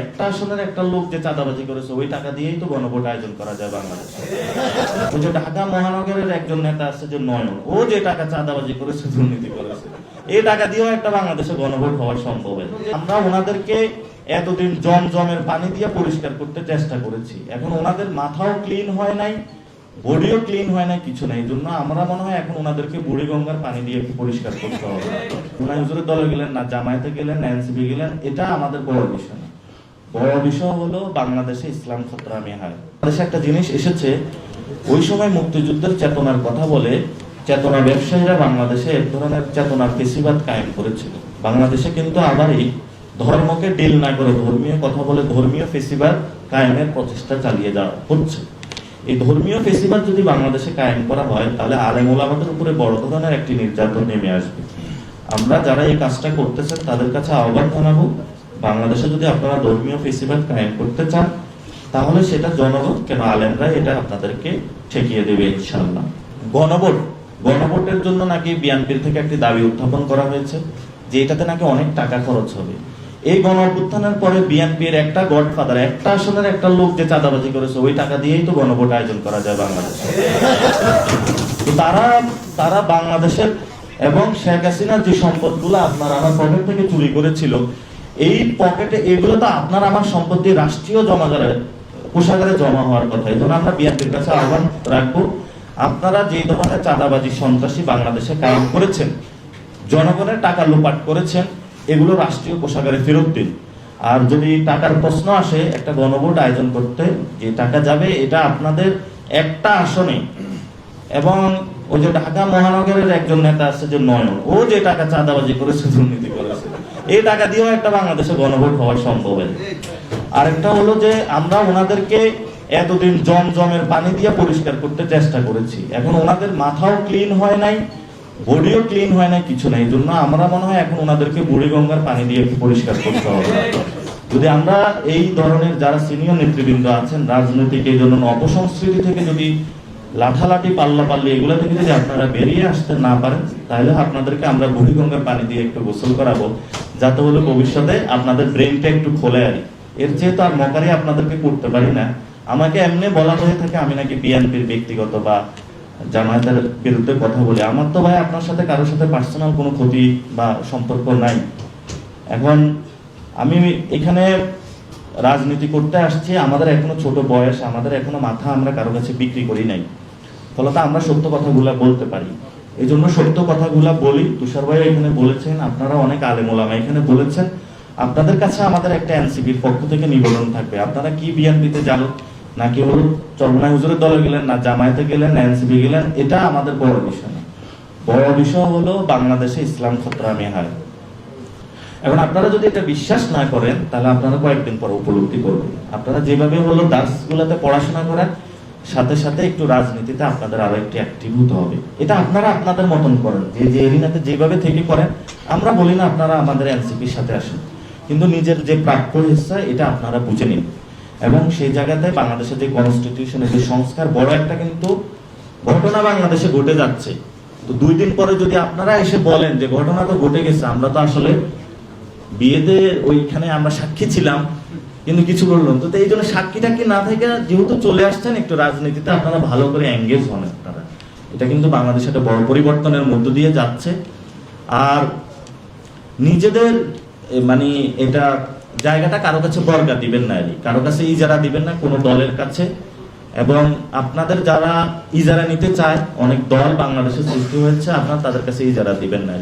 একটা আসনের একটা লোক যে চাঁদাবাজি করেছে, ওই টাকা দিয়েই তো গণভোট আয়োজন করা যায় বাংলাদেশে। ঢাকা মহানগরের একজন নেতা আছে যে নয়ন, ও যে টাকা চাঁদাবাজি করেছে, দুর্নীতি করেছে, এই টাকা দিয়েও একটা বাংলাদেশে গণভোট হওয়া সম্ভব আমরা ওনাদেরকে এতদিন জমজমের পানি দিয়ে পরিষ্কার করতে চেষ্টা করেছি। এখন ওনাদের মাথাও ক্লিন হয় নাই, বডিও ক্লিন হয় না কিছু নাই। জন্য আমরা মনে হয় এখন ওনাদেরকে বুড়ি গঙ্গার পানি দিয়ে একটু পরিষ্কার করতে হবে। ওনার হুজুরের দলে গেলেন না, জামায়াতে গেলেন এনসিপি গেলেন, এটা আমাদের বড় বিষয়। না বড় বিষয় হলো বাংলাদেশে ইসলাম খতরামি হয়। বাংলাদেশে একটা জিনিস এসেছে, ওই সময় মুক্তিযুদ্ধের চেতনার কথা বলে চেতনা ব্যবসায়ীরা বাংলাদেশে এক ধরনের চেতনার ফেসিবাদ কায়েম করেছিল। বাংলাদেশে কিন্তু আবারই ধর্মকে ডিল না করে ধর্মীয় কথা বলে ধর্মীয় ফেসিবাদ কায়েমের প্রচেষ্টা চালিয়ে যাওয়া হচ্ছে। এই ধর্মীয় ফেসিবাদ যদি বাংলাদেশে কায়েম করা হয়, তাহলে আলেম ওলামাদের উপরে বড় ধরনের একটি নির্যাতন নেমে আসবে। আমরা যারা এই কাজটা করতেছেন, তাদের কাছে আহ্বান জানাব বাংলাদেশে যদি আপনারা ধর্মীয় ফেস্টিভ্যাল কায়েম করতে চান, তাহলে সেটা জনগণ কেন আলেমরা এটা আপনাদেরকে ঠেকিয়ে দেবে ইনশাআল্লাহ। গণভোট। গণভোটের জন্য নাকি বিএনপির থেকে একটি দাবি উত্থাপন করা হয়েছে, যে এটাতে নাকি অনেক টাকা খরচ হবে। এই গণ অভ্যুত্থানের পরে বিএনপির একটা গডফাদার, একটা আসনের একটা লোক যে চাঁদাবাজি করেছে, ওই টাকা দিয়েই তো গণভোট আয়োজন করা যায় বাংলাদেশে। তারা তারা বাংলাদেশের এবং শেখ হাসিনার যে সম্পদগুলো আপনার আমার পকেট থেকে চুরি করেছিল এই পকেটে এগুলো তো আপনার আমার সম্পত্তি রাষ্ট্রীয় জমাগারে কোষাগারে জমা হওয়ার কথা। এই জন্য আমরা বিএনপির কাছে আহ্বান রাখব, আপনারা যে ধরনের চাঁদাবাজি, সন্ত্রাসী বাংলাদেশে কায়েম করেছেন, জনগণের টাকা লোপাট করেছেন, এগুলো রাষ্ট্রীয় কোষাগারে ফেরত দিন। আর যদি টাকার প্রশ্ন আসে, একটা গণভোট আয়োজন করতে, যে টাকা যাবে, এটা আপনাদের একটা আসনে। এবং ওই যে ঢাকা মহানগরের একজন নেতা আছে যে নয়ন, ও যে টাকা চাঁদাবাজি করেছে, দুর্নীতি করেছে। এই টাকা দিয়েও একটা বাংলাদেশে গণভোট হওয়া সম্ভব আরেকটা হলো যে আমরা ওনাদেরকে এতদিন জমজমের পানি দিয়ে পরিষ্কার করতে চেষ্টা করেছি। এখন ওনাদের মাথাও ক্লিন হয় নাই, বডিও ক্লিন হয় না কিছু নাই। জন্য আমরা মনে হয় এখন ওনাদেরকে বুড়ি গঙ্গার পানি দিয়ে পরিষ্কার করতে হবে। যদি আমরা এই ধরনের যারা সিনিয়র নেতৃবৃন্দ আছেন, রাজনৈতিক এই জন্য অপসংস্কৃতি থেকে যদি লাঠালাঠি পাল্লা পাল্লি এগুলো থেকে যদি আপনারা বেরিয়ে আসতে না পারেন, তাহলে আপনাদেরকে আমরা বুড়ি গঙ্গার পানি দিয়ে একটু গোসল করাবো, যাতে হলে ভবিষ্যতে আপনাদের ব্রেনটা একটু খোলে আর এর যেহেতু আর মকারি আপনাদেরকে করতে পারি না, আমাকে এমনি বলা হয়ে থাকে আমি নাকি বিএনপির ব্যক্তিগত বা জামায়াতের বিরুদ্ধে কথা বলি। আমার তো ভাই আপনার সাথে কারোর সাথে পার্সোনাল কোনো ক্ষতি বা সম্পর্ক নাই। এখন আমি এখানে রাজনীতি করতে আসছি, আমাদের এখনও ছোট বয়স, আমাদের এখনও মাথা আমরা কারও কাছে বিক্রি করি নাই। ফলত আমরা সত্য কথাগুলা বলতে পারি। এই জন্য সত্য কথাগুলা বলি। তুষার ভাই এখানে বলেছেন, আপনারা অনেক আলেমোলামা এখানে বলেছেন। আপনাদের কাছে আমাদের একটা এনসিপির পক্ষ থেকে নিবেদন থাকবে। আপনারা কি বিএনপিতে যান? নাকি হল চরমনাই হুজুরের দলে গেলেন, না জামায়াতে গেলেন, না এনসিপি গেলেন? এটা আমাদের বড় বিষয় না। বড় বিষয় হলো বাংলাদেশে ইসলাম খতরামি হয় এখন আপনারা যদি এটা বিশ্বাস না করেন, তাহলে আপনারা কয়েকদিন পর উপলব্ধি করবেন। আপনারা যেভাবে হলো দার্সগুলোতে পড়াশোনা করেন সাথে সাথে একটু রাজনীতিতে আপনাদের আরও একটু অ্যাক্টিভ হতে হবে। এটা আপনারা আপনাদের মতন করেন। যে যে এরিনাতে যেভাবে থেকে করেন, আমরা বলি না আপনারা আমাদের এনসিপির সাথে আসেন। কিন্তু নিজের যে প্রাপ্য হিসা এটা আপনারা বুঝে নিন। এবং সেই জায়গাতে বাংলাদেশের যে কনস্টিটিউশনের যে সংস্কার, বড় একটা কিন্তু ঘটনা বাংলাদেশে ঘটে যাচ্ছে। তো দুই দিন পরে যদি আপনারা এসে বলেন যে ঘটনা তো ঘটে গেছে, আমরা তো আসলে বিয়েতে ওইখানে আমরা সাক্ষী ছিলাম কিন্তু কিছু বললাম তো এই জন্য সাক্ষী টাক্ষী না থেকে যেহেতু চলে আসছেন, একটু রাজনীতিতে আপনারা ভালো করে এঙ্গেজ হন আপনারা এটা কিন্তু বাংলাদেশে একটা বড় পরিবর্তনের মধ্য দিয়ে যাচ্ছে আর নিজেদের মানে এটা জায়গাটা কারও কাছে বর্গা দিবেন না। কারও কাছে ইজারা দিবেন না কোনো দলের কাছে এবং আপনাদের যারা ইজারা নিতে চায়, অনেক দল বাংলাদেশে সৃষ্টি হয়েছে, আপনারা তাদের কাছে ইজারা দিবেন না।